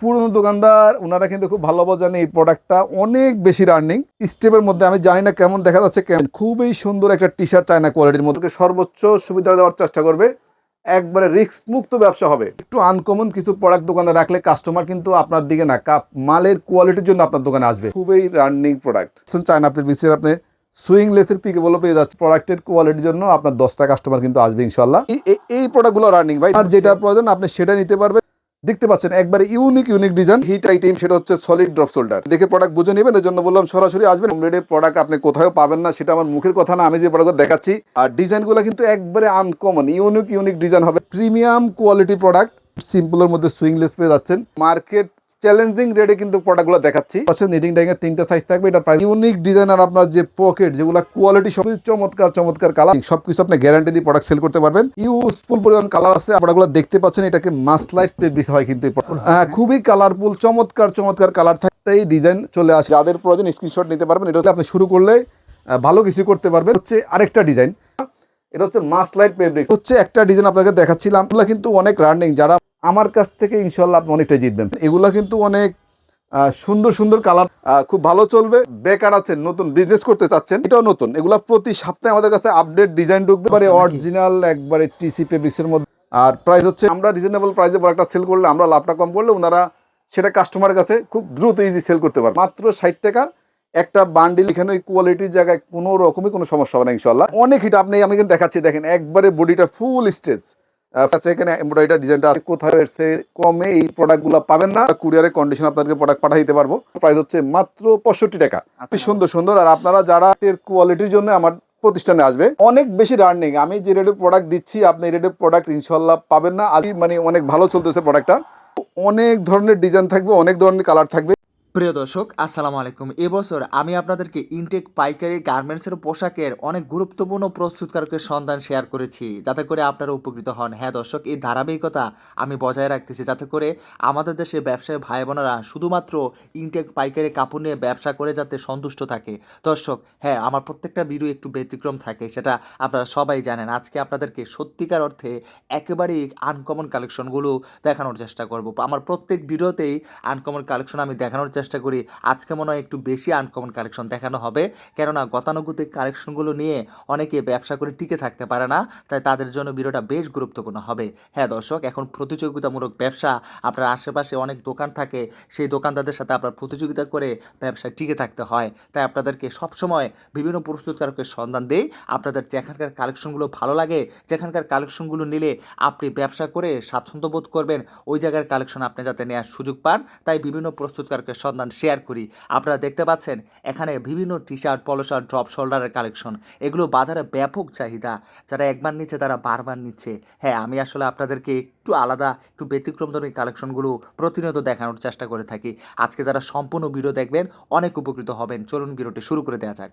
পুরনো দোকানদার ওনারা কিন্তু খুব ভালো জানে এই প্রোডাক্টটা অনেক বেশি রানিং স্টেপের মধ্যে আমি জানি না কেমন দেখা যাচ্ছে, কেমন। খুবই সুন্দর একটা টি শার্ট চায়না কোয়ালিটির মধ্যে। সর্বোচ্চ সুবিধা দেওয়ার চেষ্টা করবে। একবারে রিস্ক মুক্ত ব্যবসা হবে। একটু আনকমন কিছু প্রোডাক্ট দোকানে রাখলে কাস্টমার কিন্তু আপনার দিকে না, কাপ মালের কোয়ালিটির জন্য আপনার দোকানে আসবে। খুবই রানিং প্রোডাক্ট চায়না আপনি বিসির আপনি সুইং লেসের পিকে বলে পেয়ে যাচ্ছে প্রোডাক্টের কোয়ালিটির জন্য আপনার দশটা কাস্টমার কিন্তু আসবে ইনশাল্লাহ এই প্রোডাক্টগুলো রানিং ভাই। আর যেটা প্রয়োজন আপনি সেটা নিতে পারবেন। দেখতে পাচ্ছেন, একবারে unique unique design hit item সেটা হচ্ছে সলিড ড্রপ শোল্ডার দেখে প্রোডাক্ট বুঝে নেবেন এর জন্য বললাম সরাসরি আসবেন। অমরেডের প্রোডাক্ট আপনি কোথাও পাবেন না, সেটা আমার মুখের কথা না, আমি যে প্রোডাক্ট দেখাচ্ছি। আর ডিজাইনগুলো কিন্তু একবারে আনকমন ইউনিক ইউনিক ডিজাইন হবে। প্রিমিয়াম কোয়ালিটি প্রোডাক্ট সিম্পলের মধ্যে সুইংলেস পেয়ে যাচ্ছেন। মার্কেট চ্যালেঞ্জিং রেটে কিন্তু প্রোডাক্টগুলো দেখাচ্ছি। আচ্ছা নিডিং ডাইং এর তিনটা সাইজ থাকবে এটা প্রায় ইউনিক ডিজাইন আর আপনার যে পকেট যেগুলো কোয়ালিটি সব চমৎকার চমৎকার কালার সবকিছু আপনি গ্যারান্টি দিয়ে প্রোডাক্ট সেল করতে পারবেন। ইউজফুল পরিমাণ কালার আছে প্রোডাক্টগুলো দেখতে পাচ্ছেন এটাকে মাসলাইট পেবিস হয় কিন্তু হ্যাঁ, খুবই কালারফুল চমৎকার চমৎকার কালার থাকতে এই ডিজাইন চলে আসে। যাদের প্রয়োজন স্ক্রিনশট নিতে পারবেন এটা আপনি শুরু করলে ভালো কিছু করতে পারবেন। হচ্ছে আরেকটা ডিজাইন এটা হচ্ছে মাসলাইট ফেব্রিক হচ্ছে একটা ডিজাইন আপনাকে দেখাচ্ছিলাম। এগুলো কিন্তু অনেক রানিং যারা আমার কাছ থেকে ইনশাল্লাহ আপনি অনেকটা জিতবেন। এগুলো কিন্তু অনেক সুন্দর সুন্দর কালার খুব ভালো চলবে। বেকার আছেন নতুন বিজনেস করতে চাচ্ছেন এটাও নতুন। এগুলো প্রতি সপ্তাহে আমাদের কাছে আপডেট ডিজাইন ঢুকবে। এবারে অরিজিনাল একবারে টিসি ফেব্রিক্সের মধ্যে। আর প্রাইস হচ্ছে আমরা রিজনেবল প্রাইসে প্রোডাক্টটা সেল করলে আমরা লাভটা কম করলে ওনারা সেটা কাস্টমারের কাছে খুব দ্রুত ইজি সেল করতে পারে মাত্র ষাট টাকা একটা বান্ডিল এখানে ওই কোয়ালিটির জায়গায় কোনো রকমই কোনো সমস্যা হবে না ইনশাল্লাহ অনেক হিট আপনি আমি কিন্তু দেখাচ্ছি দেখেন একবারে বডিটা ফুল স্টেজ এখানে এমব্রয়ডারি ডিজাইনটা কোথাও চেয়ে কমে এই প্রোডাক্টগুলো পাবেন না। কুরিয়ারের কন্ডিশন আপনাদেরকে প্রোডাক্ট পাঠিয়ে দিতে পারব। প্রাইস হচ্ছে মাত্র পঁয়ষট্টি টাকা। আচ্ছা। সুন্দর সুন্দর। আর আপনারা যারা এর কোয়ালিটির জন্য আমার প্রতিষ্ঠানে আসবে অনেক বেশি রানিং আমি যে রেটের প্রোডাক্ট দিচ্ছি আপনি এই রেটের প্রোডাক্ট ইনশাল্লাহ পাবেন না। আর মানে অনেক ভালো চলতেছে প্রোডাক্টটা অনেক ধরনের ডিজাইন থাকবে অনেক ধরনের কালার থাকবে। প্রিয় দর্শক, আসসালামু আলাইকুম। এবছর আমি আপনাদেরকে ইনটেক পাইকারি গার্মেন্টসের পোশাকের অনেক গুরুত্বপূর্ণ প্রস্তুতকারকের সন্ধান শেয়ার করেছি, যাতে করে আপনারা উপকৃত হন। হ্যাঁ দর্শক, এই ধারাবাহিকতা আমি বজায় রাখতেছি, যাতে করে আমাদের দেশে ব্যবসায়ী ভাই বোনেরা শুধুমাত্র ইনটেক পাইকারি কাপড় নিয়ে ব্যবসা করে যাতে সন্তুষ্ট থাকে। দর্শক হ্যাঁ আমার প্রত্যেকটা ভিডিও একটু ব্যতিক্রম থাকে, সেটা আপনারা সবাই জানেন। আজকে আপনাদেরকে সত্যিকার অর্থে একেবারেই আনকমন কালেকশনগুলো দেখানোর চেষ্টা করব। আমার প্রত্যেক ভিডিওতেই আনকমন কালেকশন আমি দেখানোর চেষ্টা করি। আজকে মনে হয় একটু বেশি আনকমন কালেকশন দেখানো হবে। কেননা গতানুগতিক কালেকশনগুলো নিয়ে অনেকে ব্যবসা করে টিকে থাকতে পারে না, তাই তাদের জন্য ভিডিওটা বেশ গুরুত্বপূর্ণ হবে। হ্যাঁ দর্শক, এখন প্রতিযোগিতামূলক ব্যবসা, আপনার আশেপাশে অনেক দোকান থাকে, সেই দোকানদারদের সাথে আপনার প্রতিযোগিতা করে ব্যবসায় টিকে থাকতে হয়। তাই আপনাদেরকে সবসময় বিভিন্ন প্রস্তুতকারকের সন্ধান দেই। আপনাদের যেখানকার কালেকশনগুলো ভালো লাগে, যেখানকার কালেকশনগুলো নিলে আপনি ব্যবসা করে স্বাচ্ছন্দ্য বোধ করবেন, ওই জায়গার কালেকশন আপনি যাতে নেওয়ার সুযোগ পান। তাই বিভিন্ন প্রস্তুতকারকের সন্ধান শেয়ার করি। আপনারা দেখতে পাচ্ছেন, এখানে বিভিন্ন T shirt polo shirt drop শোল্ডারের collection এগুলো বাজারে ব্যাপক চাহিদা। যারা একবার নিচ্ছে, তারা বারবার নিচ্ছে। হ্যাঁ আমি আসলে আপনাদেরকে একটু আলাদা, একটু ব্যতিক্রম ধরনের কালেকশনগুলো প্রতিনিয়ত দেখানোর চেষ্টা করে থাকি। আজকে যারা সম্পূর্ণ ভিডিও দেখবেন, অনেক উপকৃত হবেন। চলুন ভিডিওটি শুরু করে দেওয়া যাক।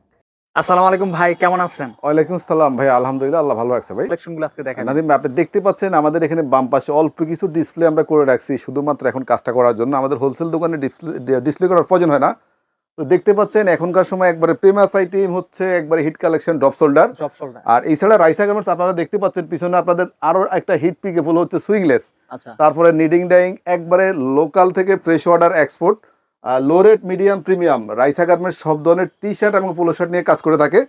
আসসালামু আলাইকুম ভাই কেমন আছেন? ওয়ালাইকুম সালাম ভাই আলহামদুলিল্লাহ আল্লাহ ভালো রাখছে ভাই। কালেকশনগুলো আজকে দেখেন। নাদিম আপনি দেখতে পাচ্ছেন আমাদের এখানে বাম পাশে অল্প কিছু ডিসপ্লে আমরা করে রাখছি শুধুমাত্র এখন কাজটা করার জন্য। আমাদের হোলসেল দোকানে ডিসপ্লে করার প্রয়োজন হয় না। তো দেখতে পাচ্ছেন এখনকার সময় একবারে প্রেমাস আইটেম হচ্ছে একবারে hit collection drop shoulder shoulder আর এছাড়া রাইসা গার্মেন্টস আপনারা দেখতে পাচ্ছেন পিছনে আপনাদের আরও একটা হিট পিকে ফুল হচ্ছে সুইংলেস আচ্ছা। তারপরে নিডিং ডাইং একবারে লোকাল থেকে fresh order export low rate medium premium Raisa garments সব ধরনের টি শার্ট এবং পোলো শার্ট নিয়ে কাজ করে থাকে।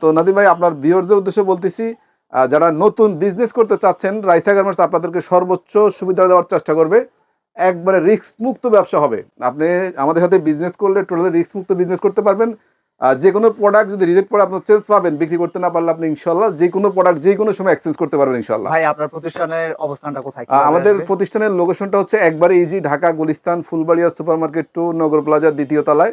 তো নাদিম ভাই, আপনার ভিওরদের উদ্দেশ্যে বলতেছি যারা নতুন বিজনেস করতে চাচ্ছেন, রাইসা গার্মেন্টস আপনাদেরকে সর্বোচ্চ সুবিধা দেওয়ার চেষ্টা করবে। একবারে রিস্ক মুক্ত ব্যবসা হবে। আপনি আমাদের সাথে বিজনেস করলে টোটালি রিস্ক মুক্ত বিজনেস করতে পারবেন। যে কোনো প্রোডাক্ট যদি রিজেক্ট পড়ে আপনার চেঞ্জ পাবেন বিক্রি করতে না পারলে আপনি ইনশাল্লাহ যে কোনো প্রোডাক্ট যে কোনো সময় এক্সচেঞ্জ করতে পারবেন ইনশাল্লাহ ভাই আপনার প্রতিষ্ঠানের অবস্থানটা কোথায়? আমাদের প্রতিষ্ঠানের লোকেশনটা হচ্ছে একবারে easy Dhaka Gulistan Fulbaria super market two Nagar প্লাজার দ্বিতীয় তলায়।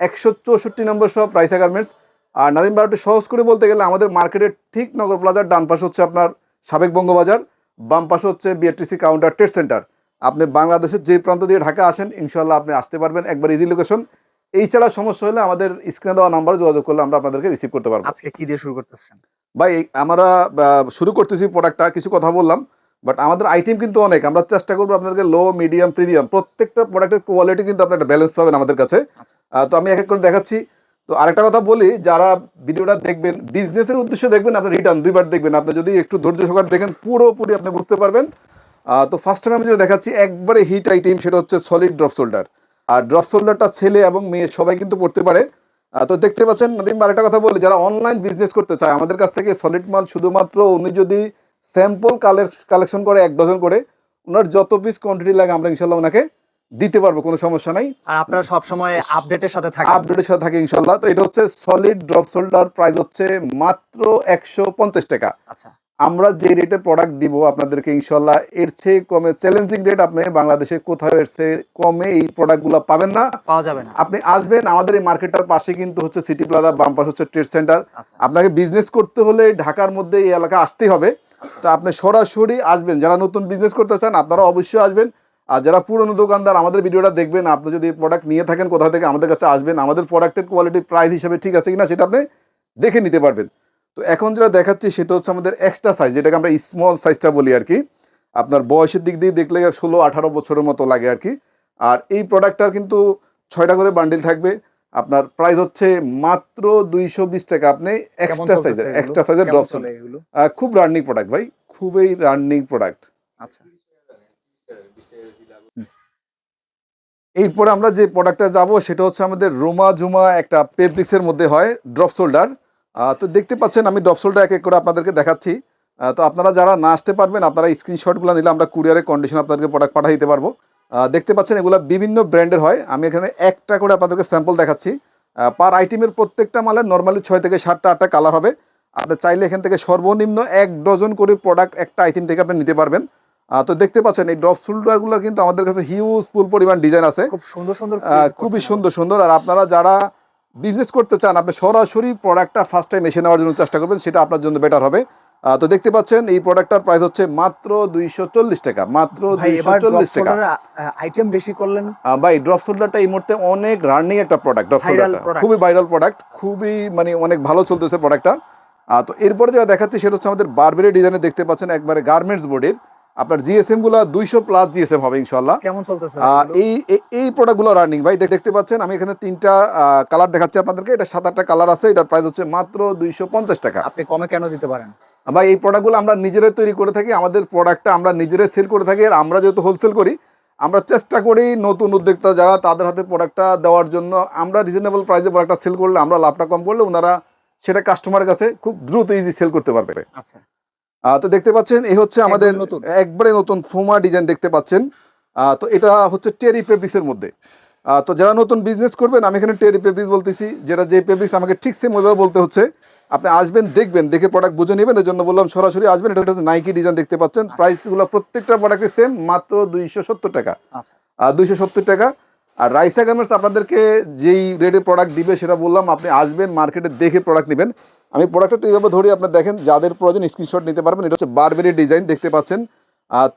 একশো চৌষট্টি নম্বর সব রাইসা গার্মেন্টস। আর নাদিম বারোটি সহজ করে বলতে গেলে আমাদের মার্কেটের ঠিক নগর প্লাজার ডান পাশে হচ্ছে আপনার সাবেক বঙ্গবাজার বাম পাশে হচ্ছে বিআরটিসি কাউন্টার ট্রেড সেন্টার আপনি বাংলাদেশের যে প্রান্ত দিয়ে ঢাকা আসেন ইনশাল্লাহ আপনি আসতে পারবেন। একবার ইজি লোকেশন এই ছাড়া সমস্যা হলে আমাদের স্ক্রিনে দেওয়া নাম্বারে যোগাযোগ করলে আমরা আপনাদেরকে রিসিভ করতে পারব। আজকে কি দিয়ে শুরু করতেছেন? ভাই আমরা শুরু করতেছি প্রোডাক্টটা কিছু কথা বললাম বাট আমাদের আইটেম কিন্তু অনেক। আমরা চেষ্টা করব আপনাদেরকে লো মিডিয়াম প্রিমিয়াম প্রত্যেকটা প্রোডাক্টের কোয়ালিটি কিন্তু আপনার একটা ব্যালেন্স পাবেন আমাদের কাছে। আচ্ছা। তো আমি এক এক করে দেখাচ্ছি। তো আরেকটা কথা বলি যারা ভিডিওটা দেখবেন বিজনেসের উদ্দেশ্যে দেখবেন আপনি রিটার্ন দুইবার দেখবেন। আপনি যদি একটু ধৈর্য সহকারে দেখেন পুরোপুরি আপনি বুঝতে পারবেন। তো ফার্স্ট টাইম আমি যেটা দেখাচ্ছি একবারে হিট আইটেম সেটা হচ্ছে সলিড ড্রপ শোল্ডার আর ড্রপ শোল্ডারটা ছেলে এবং মেয়ে সবাই কিন্তু পড়তে পারে। তো দেখতে পাচ্ছেন নদীম আরেকটা কথা বলি যারা অনলাইন বিজনেস করতে চায় আমাদের কাছ থেকে সলিড মাল শুধুমাত্র উনি যদি স্যাম্পল কালেকশন করে এক ডজন করে ওনার যত পিস কোয়ান্টিটি লাগে আমরা ইনশাল্লাহ ওনাকে দিতে পারব কোনো সমস্যা নাই। আর আপনারা সবসময় আপডেটের সাথে থাকে আপডেটের সাথে থাকে ইনশাল্লাহ। তো এটা হচ্ছে সলিড ড্রপ শোল্ডার প্রাইস হচ্ছে মাত্র একশো পঞ্চাশ টাকা। আচ্ছা। আমরা যে রেটে প্রোডাক্ট দিব আপনাদেরকে ইনশাল্লাহ এর চেয়ে কমে চ্যালেঞ্জিং রেট আপনি বাংলাদেশে কোথাও এর চেয়ে কমে এই প্রোডাক্টগুলো পাবেন না। পাওয়া যাবে না। আপনি আসবেন আমাদের এই মার্কেটটার পাশে কিন্তু হচ্ছে সিটি প্লাজা বাম পাশে হচ্ছে ট্রেড সেন্টার আচ্ছা। আপনাকে বিজনেস করতে হলে ঢাকার মধ্যে এই এলাকা আসতে হবে। তো আপনি সরাসরি আসবেন। যারা নতুন বিজনেস করতে চান আপনারা অবশ্যই আসবেন। আর যারা পুরনো দোকানদার আমাদের ভিডিওটা দেখবেন আপনি যদি প্রোডাক্ট নিয়ে থাকেন কোথা থেকে আমাদের কাছে আসবেন। আমাদের প্রোডাক্টের কোয়ালিটি প্রাইস হিসেবে ঠিক আছে কিনা সেটা আপনি দেখে নিতে পারবেন। তো এখন যেটা দেখাচ্ছি সেটা হচ্ছে আমাদের এক্সট্রা সাইজ যেটাকে আমরা স্মল সাইজটা বলি আর কি আপনার বয়সের দিক দিয়ে দেখলে ষোলো আঠারো বছরের মতো লাগে আর কি আর এই প্রোডাক্টটার কিন্তু ছয়টা করে বান্ডিল থাকবে। আপনার প্রাইস হচ্ছে মাত্র দুইশো বিশ টাকা। আপনি এক্সট্রা সাইজের এক্সট্রা সাইজের ড্রপ খুব রানিং প্রোডাক্ট ভাই খুবই রানিং প্রোডাক্ট আচ্ছা। এরপরে আমরা যে প্রোডাক্টটা যাব সেটা হচ্ছে আমাদের রোমা জুমা একটা পেপডিক্সের মধ্যে হয় ড্রপ শোল্ডার তো দেখতে পাচ্ছেন আমি শোল্ডার এক এক করে আপনাদেরকে দেখাচ্ছি। তো আপনারা যারা না আসতে পারবেন আপনারা স্ক্রিনশটগুলো নিলে আমরা কুরিয়ারের কন্ডিশন আপনাদেরকে প্রোডাক্ট পাঠিয়ে দিতে পারব। দেখতে পাচ্ছেন এগুলো বিভিন্ন ব্র্যান্ডের হয়। আমি এখানে একটা করে আপনাদেরকে স্যাম্পল দেখাচ্ছি। পার আইটেমের প্রত্যেকটা মালের নর্মালি ছয় থেকে সাতটা আটটা কালার হবে। আপনি চাইলে এখান থেকে সর্বনিম্ন এক ডজন করে প্রোডাক্ট একটা আইটেম থেকে আপনি নিতে পারবেন। তো দেখতে পাচ্ছেন এই ড্রপ শোল্ডারগুলো কিন্তু আমাদের কাছে হিউজ ফুল পরিমাণ ডিজাইন আছে। খুব সুন্দর সুন্দর খুবই সুন্দর সুন্দর। আর আপনারা যারা বিজনেস করতে চান আপনি সরাসরি প্রোডাক্টটা ফার্স্ট টাইম এসে নেওয়ার জন্য চেষ্টা করবেন সেটা আপনার জন্য বেটার হবে। তো দেখতে পাচ্ছেন এই প্রোডাক্টটার প্রাইস হচ্ছে মাত্র দুইশো চল্লিশ টাকা মাত্র দুইশো চল্লিশ টাকা। আইটেম বেশি করলেন। ভাই ড্রপ শোল্ডারটা এই মুহূর্তে অনেক রানিং একটা প্রোডাক্ট ড্রপ খুবই ভাইরাল প্রোডাক্ট খুবই মানে অনেক ভালো চলতেছে প্রোডাক্টটা তো এরপরে যেটা দেখাচ্ছি সেটা হচ্ছে আমাদের বারবেরি ডিজাইনে দেখতে পাচ্ছেন একবারে গার্মেন্টস বোর্ডের আপনার জিএসএমগুলো দুইশো প্লাস জিএসএম হবে ইনশাল্লাহ কেমন চলতেছে এই এই- এই প্রোডাক্টগুলো রানিং ভাই দেখতে পাচ্ছেন আমি এখানে তিনটা কালার দেখাচ্ছি আপনাদেরকে। এটা সাত আটটা কালার আছে এটার প্রাইস হচ্ছে মাত্র দুইশো পঞ্চাশ টাকা। আপনি কমে কেন দিতে পারেন? ভাই এই প্রোডাক্টগুলো আমরা নিজেরাই তৈরি করে থাকি আমাদের প্রোডাক্টটা আমরা নিজেরাই সেল করে থাকি আর আমরা যেহেতু হোলসেল করি আমরা চেষ্টা করি নতুন উদ্যোক্তা যারা তাদের হাতে প্রোডাক্টটা দেওয়ার জন্য। আমরা রিজনেবল প্রাইসে প্রোডাক্টটা সেল করলে আমরা লাভটা কম করলে ওনারা সেটা কাস্টমারের কাছে খুব দ্রুত ইজি সেল করতে পারবে। আচ্ছা। তো দেখতে পাচ্ছেন এই হচ্ছে আমাদের নতুন। একবারে নতুন ফোমা ডিজাইন দেখতে পাচ্ছেন। তো এটা হচ্ছে টেরি পেপিসের মধ্যে। তো যারা নতুন বিজনেস করবেন আমি এখানে টেরি পেপিস বলতেছি। যেটা যে পেপিস আমাকে ঠিক সেম ওইভাবে বলতে হচ্ছে। আপনি আসবেন দেখবেন দেখে প্রোডাক্ট বুঝে নেবেন। এর জন্য বললাম সরাসরি আসবেন। এটা হচ্ছে নাইকি ডিজাইন দেখতে পাচ্ছেন। প্রাইসগুলো প্রত্যেকটা প্রোডাক্টের সেম মাত্র দুইশো সত্তর টাকা। আচ্ছা। দুইশো সত্তর টাকা। আর রাইসা গার্মেন্টস আপনাদেরকে যেই রেটে প্রোডাক্ট দিবে সেটা বললাম আপনি আসবেন মার্কেটে দেখে প্রোডাক্ট নেবেন। আমি প্রোডাক্টটা এইভাবে ধরি, আপনি দেখেন, যাদের প্রয়োজন স্ক্রিনশট নিতে পারবেন, এটা হচ্ছে বারবেরি ডিজাইন দেখতে পাচ্ছেন।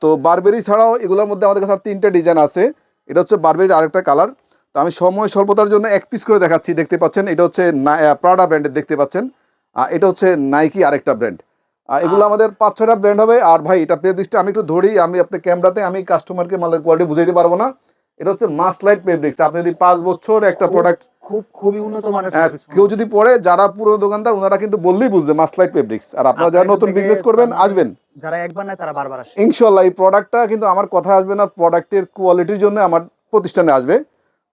তো বারবেরি ছাড়াও এগুলোর মধ্যে আমাদের কাছে আর তিনটা ডিজাইন আছে। এটা হচ্ছে বারবেরির আরেকটা কালার তো আমি সময় স্বল্পতার জন্য এক পিস করে দেখাচ্ছি, দেখতে পাচ্ছেন। এটা হচ্ছে প্রাডা ব্র্যান্ডের দেখতে পাচ্ছেন। এটা হচ্ছে নাইকি আরেকটা ব্র্যান্ড এগুলো আমাদের পাঁচ ছয়টা ব্র্যান্ড হবে। আর ভাই, এটা পেব্রিক্সটা আমি একটু ধরি, আমি আপনার ক্যামেরাতে আমি কাস্টমারকে মালের কোয়ালিটি বুঝাইতে পারব না। এটা হচ্ছে মাসলাইট পেব্রিক্স আপনি যদি পাঁচ বছর একটা প্রোডাক্ট খুব খুবই উন্নত মানের হ্যাঁ, কেউ যদি পড়ে যারা পুরো দোকানদার ওনারা কিন্তু বললেই বুঝবে মাসলাইট পেব্রিক্স আর আপনারা যারা নতুন বিজনেস করবেন আসবেন। যারা একবার নেয় তারা বারবার আসে। ইনশাল্লাহ এই প্রোডাক্টটা কিন্তু আমার কথা আসবে না প্রোডাক্টের কোয়ালিটির জন্য আমার প্রতিষ্ঠানে আসবে।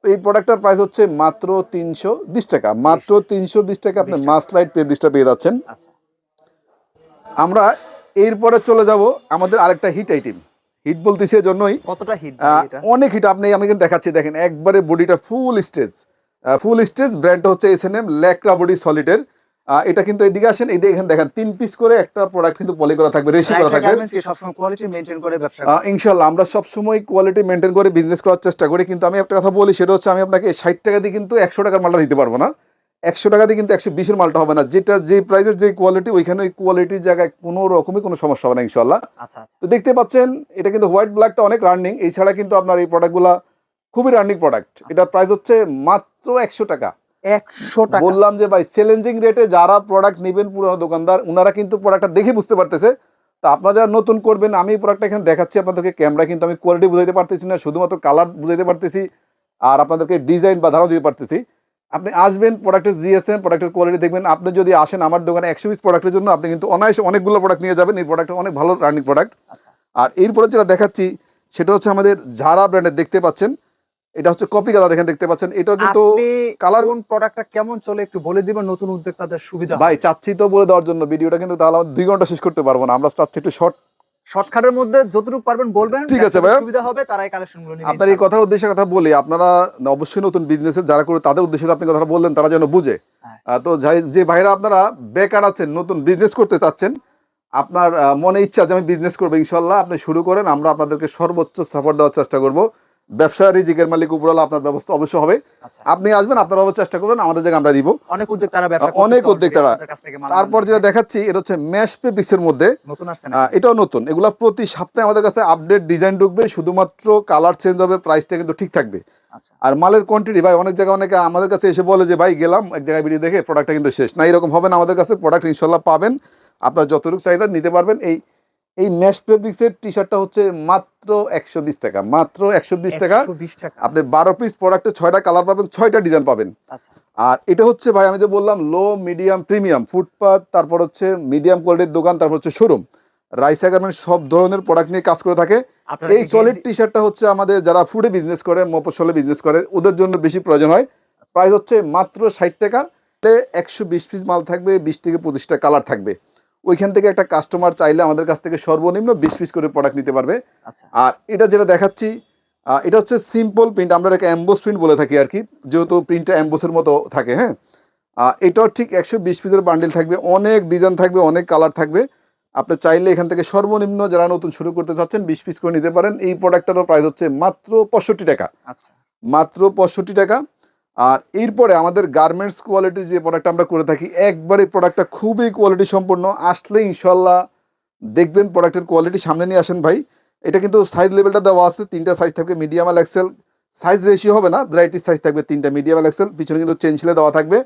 তো এই প্রোডাক্টটার প্রাইস হচ্ছে মাত্র তিনশো বিশ টাকা। মাত্র তিনশো বিশ। টাকা আপনি 20 টাকা। মাসলাইট পেব্রিক্সটা পেয়ে যাচ্ছেন। আচ্ছা। আমরা এরপরে চলে যাব আমাদের আরেকটা হিট আইটেম হিট বলতেছি এজন্যই। কতটা হিট অনেক হিট। আপনি আমি কিন্তু দেখাচ্ছি দেখেন একবারে বডিটা ফুল স্টেজ ফুল স্টেজ ব্র্যান্ডটা হচ্ছে এস এন এম ল্যাকরা বডি সলিডের। এটা কিন্তু এদিকে আসেন এই এখানে দেখেন তিন পিস করে একটা প্রোডাক্ট কিন্তু পলি করা থাকবে রেশি করা থাকবে। ইনশাল্লাহ আমরা সবসময় কোয়ালিটি মেনটেন করে বিজনেস করার চেষ্টা করি কিন্তু আমি একটা কথা বলি সেটা হচ্ছে আমি আপনাকে ষাট টাকা দিয়ে কিন্তু একশো টাকার মালটা দিতে পারব না। একশো টাকা দিয়ে কিন্তু একশো বিশের মালটা হবে না। যেটা যে প্রাইসের যে কোয়ালিটি ওইখানে ওই কোয়ালিটির জায়গায় কোনো রকমই কোনো সমস্যা হবে না ইনশাল্লাহ আচ্ছা আচ্ছা। তো দেখতে পাচ্ছেন এটা কিন্তু হোয়াইট ব্ল্যাকটা অনেক রানিং এছাড়া কিন্তু আপনার এই প্রোডাক্টগুলো খুবই রানিং প্রোডাক্ট এটার প্রাইস হচ্ছে মাত্র একশো টাকা। একশো টাকা। বললাম যে ভাই চ্যালেঞ্জিং রেটে যারা প্রোডাক্ট নেবেন পুরোনো দোকানদার ওনারা কিন্তু প্রোডাক্টটা দেখে বুঝতে পারতেছে। তো আপনারা যারা নতুন করবেন আমি প্রোডাক্টটা এখানে দেখাচ্ছি আপনাদেরকে। ক্যামেরা কিন্তু আমি কোয়ালিটি বুঝাইতে পারতেছি না শুধুমাত্র কালার বুঝাইতে পারতেছি আর আপনাদেরকে ডিজাইন বা ধারণা দিতে পারতেছি। আপনি আসবেন প্রোডাক্টের জিএসএম প্রোডাক্টের কোয়ালিটি দেখবেন। আপনি যদি আসেন আমার দোকানে একশো পিস প্রোডাক্টের জন্য আপনি কিন্তু অনায়াসে অনেকগুলো প্রোডাক্ট নিয়ে যাবেন। এই প্রোডাক্টটা অনেক ভালো রানিং প্রোডাক্ট আচ্ছা। আর এরপরে যেটা দেখাচ্ছি সেটা হচ্ছে আমাদের ঝাড়া ব্র্যান্ডের দেখতে পাচ্ছেন। এটা হচ্ছে কপি কালার এখানে দেখতে পাচ্ছেন। এটা কিন্তু কালার কোন প্রোডাক্টটা কেমন চলে একটু বলে দিবেন নতুন উদ্যোক্তাদের সুবিধা ভাই চাচ্ছি তো বলে দেওয়ার জন্য। ভিডিওটা কিন্তু তাহলে আমরা দুই ঘণ্টা শেষ করতে পারব না। আমরা চাচ্ছি একটু শর্ট শর্টকাটের মধ্যে যতটুকু পারবেন বলবেন ঠিক আছে ভাই সুবিধা হবে আপনার এই কথার উদ্দেশ্যে কথা বলি আপনারা অবশ্যই নতুন বিজনেস যারা করে তাদের উদ্দেশ্যে আপনি কথাটা বললেন তারা যেন বুঝে। হ্যাঁ। তো যে ভাইরা আপনারা বেকার আছেন নতুন বিজনেস করতে চাচ্ছেন আপনার মনে ইচ্ছা যে আমি বিজনেস করব ইনশাল্লাহ আপনি শুরু করেন আমরা আপনাদেরকে সর্বোচ্চ সাপোর্ট দেওয়ার চেষ্টা করব। ব্যবসা রিজিকের মালিক উপরওয়ালা আপনার ব্যবস্থা অবশ্যই হবে। আচ্ছা। আপনি আসবেন আপনারা অবশ্যই চেষ্টা করবেন আমাদের জায়গায় আমরা দিব। অনেক উদ্যোক্তারা অনেক উদ্যোক্তারা। তারপর যেটা দেখাচ্ছি এটা হচ্ছে ম্যাশ পেপিক্সের মধ্যে। এটাও নতুন। এগুলা প্রতি সপ্তাহে আমাদের কাছে আপডেট ডিজাইন ঢুকবে শুধুমাত্র কালার চেঞ্জ হবে প্রাইসটা কিন্তু ঠিক থাকবে। আচ্ছা। আর মালের কোয়ান্টিটি ভাই অনেক জায়গায় অনেকে আমাদের কাছে এসে বলে যে ভাই গেলাম এক জায়গায় ভিডিও দেখে প্রোডাক্টটা কিন্তু শেষ। না এরকম হবে না আমাদের কাছে। প্রোডাক্ট ইনশাল্লাহ পাবেন। আপনার যতটুকু চাহিদা নিতে পারবেন। এই এই ম্যাশ ফেব্রিক্সের টি শার্টটা হচ্ছে মাত্র একশো বিশ টাকা মাত্র একশো বিশ টাকা। আপনি বারো পিস প্রোডাক্টে ছয়টা কালার পাবেন ছয়টা ডিজাইন পাবেন। আচ্ছা। আর এটা হচ্ছে ভাই আমি যে বললাম লো মিডিয়াম প্রিমিয়াম ফুটপাথ তারপর হচ্ছে মিডিয়াম কোয়ালিটির দোকান তারপর হচ্ছে শোরুম রাইসা গার্মেন্ট সব ধরনের প্রোডাক্ট নিয়ে কাজ করে থাকে। এই সলিড টি শার্টটা হচ্ছে আমাদের যারা ফুডে বিজনেস করে মফসলে বিজনেস করে ওদের জন্য বেশি প্রয়োজন হয়। প্রাইস হচ্ছে মাত্র ষাট টাকা। একশো বিশ পিস মাল থাকবে বিশ থেকে পঁচিশটা কালার থাকবে। ওইখান থেকে একটা কাস্টমার চাইলে আমাদের কাছ থেকে সর্বনিম্ন বিশ পিস করে প্রোডাক্ট নিতে পারবে। আচ্ছা। আর এটা যেটা দেখাচ্ছি এটা হচ্ছে সিম্পল প্রিন্ট আমরা এটাকে অ্যাম্বোস প্রিন্ট বলে থাকি আর কি যেহেতু প্রিন্টটা অ্যাম্বোসের মতো থাকে হ্যাঁ? এটাও ঠিক একশো বিশ পিসের বান্ডিল থাকবে অনেক ডিজাইন থাকবে অনেক কালার থাকবে। আপনি চাইলে এখান থেকে সর্বনিম্ন যারা নতুন শুরু করতে চাচ্ছেন বিশ পিস করে নিতে পারেন। এই প্রোডাক্টটারও প্রাইস হচ্ছে মাত্র পঁয়ষট্টি টাকা। আচ্ছা। মাত্র পঁয়ষট্টি টাকা। আর এরপরে আমাদের গার্মেন্টস কোয়ালিটির যে প্রোডাক্ট আমরা করে থাকি, একবারে প্রোডাক্টটা খুবই কোয়ালিটি সম্পন্ন। আসলে ইনশাল্লাহ দেখবেন প্রোডাক্টের কোয়ালিটি সামনে নিয়ে আসেন ভাই। এটা কিন্তু সাইজ লেভেলটা দেওয়া আছে, তিনটা সাইজ থাকবে মিডিয়াম আর এক্সেল সাইজ রেশিও হবে না ভ্যারাইটির সাইজ থাকবে তিনটা মিডিয়াম আর এক্সেল পিছনে কিন্তু চেন ছিলে দেওয়া থাকবে।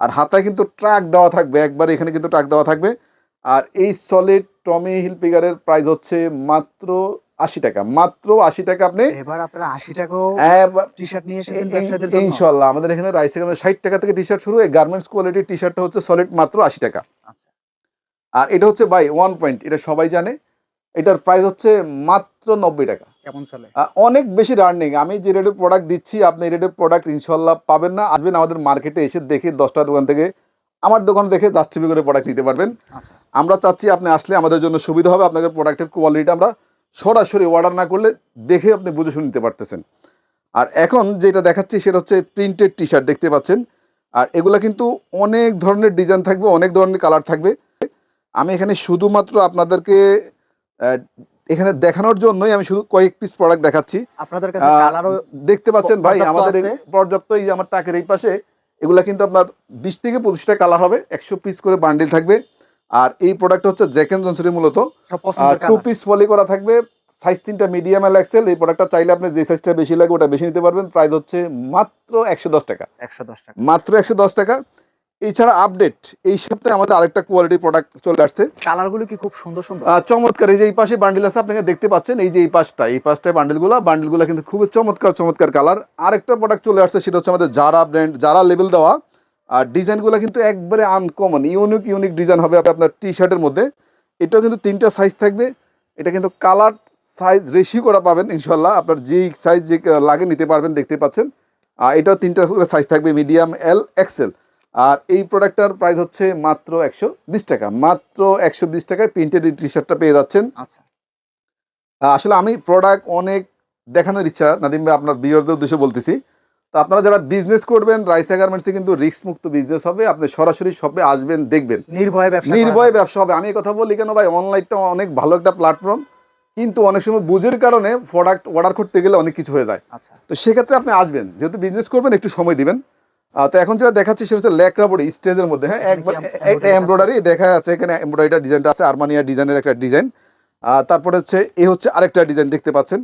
আর হাতায় কিন্তু ট্রাক দেওয়া থাকবে, একবার এখানে কিন্তু ট্রাক দেওয়া থাকবে। আর এই সলিড টমি হিল পিগারের প্রাইস হচ্ছে মাত্র আশি টাকা মাত্র আশি টাকা আপনি এবার আপনারা 80 টাকাও টি শার্ট নিয়ে এসেছেন ইনশাল্লাহ আমাদের এখানে রাইস ষাট টাকা থেকে টি শার্ট শুরু এই গার্মেন্টস কোয়ালিটির টি শার্টটা হচ্ছে সলিড মাত্র আশি টাকা। আচ্ছা। আর এটা হচ্ছে বাই ওয়ান পয়েন্ট এটা সবাই জানে এটার প্রাইস হচ্ছে মাত্র নব্বই টাকা। কেমন চলে? অনেক বেশি রানিং আমি যে রেটের প্রোডাক্ট দিচ্ছি আপনি এই রেটের প্রোডাক্ট ইনশাল্লাহ পাবেন না আসবেন আমাদের মার্কেটে এসে দেখে দশটা দোকান থেকে আমার দোকান দেখে জাস্টিফি করে প্রোডাক্ট নিতে পারবেন। আচ্ছা। আমরা চাচ্ছি আপনি আসলে আমাদের জন্য সুবিধা হবে আপনাদের প্রোডাক্টের কোয়ালিটি আমরা সরাসরি অর্ডার না করলে দেখে আপনি বুঝে শুনতে পারতেছেন। আর এখন যেটা দেখাচ্ছি সেটা হচ্ছে প্রিন্টেড টি শার্ট দেখতে পাচ্ছেন। আর এগুলা কিন্তু অনেক ধরনের ডিজাইন থাকবে অনেক ধরনের কালার থাকবে। আমি এখানে শুধুমাত্র আপনাদেরকে এখানে দেখানোর জন্যই আমি শুধু কয়েক পিস প্রোডাক্ট দেখাচ্ছি। আপনাদের কাছে কালারও দেখতে পাচ্ছেন ভাই আমাদের পর্যাপ্ত এই যে আমার টাকের এই পাশে এগুলা কিন্তু আপনার বিশ থেকে পঁচিশটা কালার হবে। একশো পিস করে বান্ডিল থাকবে। আর এই প্রোডাক্ট হচ্ছে জ্যাকেন জনসনের মূলত। টু পিস পলি করা থাকবে সাইজ তিনটা মিডিয়াম এল এক্সেল এই প্রোডাক্টটা চাইলে আপনি যে সাইজটা বেশি লাগে ওটা বেশি নিতে পারবেন। প্রাইস হচ্ছে মাত্র একশো দশ টাকা। 110 টাকা। মাত্র একশো দশ টাকা। এছাড়া আপডেট এই সপ্তাহে আমাদের আরেকটা কোয়ালিটি প্রোডাক্ট চলে আসছে। কালারগুলো কি খুব সুন্দর সুন্দর? চমৎকার। এই যে এই পাশে বান্ডিল আছে আপনাকে দেখতে পাচ্ছেন। এই যে এই পাশটা এই পাশটায় বান্ডিলগুলো বান্ডিলগুলো কিন্তু খুবই চমৎকার চমৎকার কালার আরেকটা প্রোডাক্ট চলে আসছে সেটা হচ্ছে আমাদের যারা ব্র্যান্ড যারা লেভেল দেওয়া। আর ডিজাইনগুলো কিন্তু একবারে আনকমন ইউনিক ইউনিক ডিজাইন হবে আপনার টি শার্টের মধ্যে। এটাও কিন্তু তিনটা সাইজ থাকবে। এটা কিন্তু কালার সাইজ রেশিও করা পাবেন ইনশাল্লাহ আপনার যেই সাইজ যে লাগে নিতে পারবেন দেখতে পাচ্ছেন। আর এটাও তিনটা করে সাইজ থাকবে মিডিয়াম এল এক্সেল আর এই প্রোডাক্টটার প্রাইস হচ্ছে মাত্র একশো বিশ টাকা। মাত্র একশো বিশ টাকায় প্রিন্টেড এই টি শার্টটা পেয়ে যাচ্ছেন। আচ্ছা। আসলে আমি প্রোডাক্ট অনেক দেখানোর ইচ্ছা নাদিম ভাই আপনার বিয়ারদের উদ্দেশ্যে বলতেছি। আপনারা যারা বিজনেস করবেন রাইসা গার্মেন্টসে কিন্তু রিস্ক মুক্ত বিজনেস হবে। আপনি সরাসরি শপে আসবেন দেখবেন। নির্ভয়ে ব্যবসা নির্ভয় ব্যবসা হবে। আমি কথা বলি কেন ভাই? অনলাইনটা অনেক ভালো একটা প্ল্যাটফর্ম কিন্তু অনেক সময় বুঝের কারণে প্রোডাক্ট অর্ডার করতে গেলে অনেক কিছু হয়ে যায়। আচ্ছা। তো সেক্ষেত্রে আপনি আসবেন। যেহেতু বিজনেস করবেন একটু সময় দিবেন। তো এখন যেটা দেখাচ্ছি সেটা হচ্ছে বডি স্টেজের মধ্যে। হ্যাঁ একবার embroidery এমব্রয়ডারি দেখা যাচ্ছে। এখানে এমব্রয়ডারি ডিজাইনটা আছে। আর্মানিয়া ডিজাইনের একটা ডিজাইন তারপরে হচ্ছে এ হচ্ছে আরেকটা ডিজাইন দেখতে পাচ্ছেন।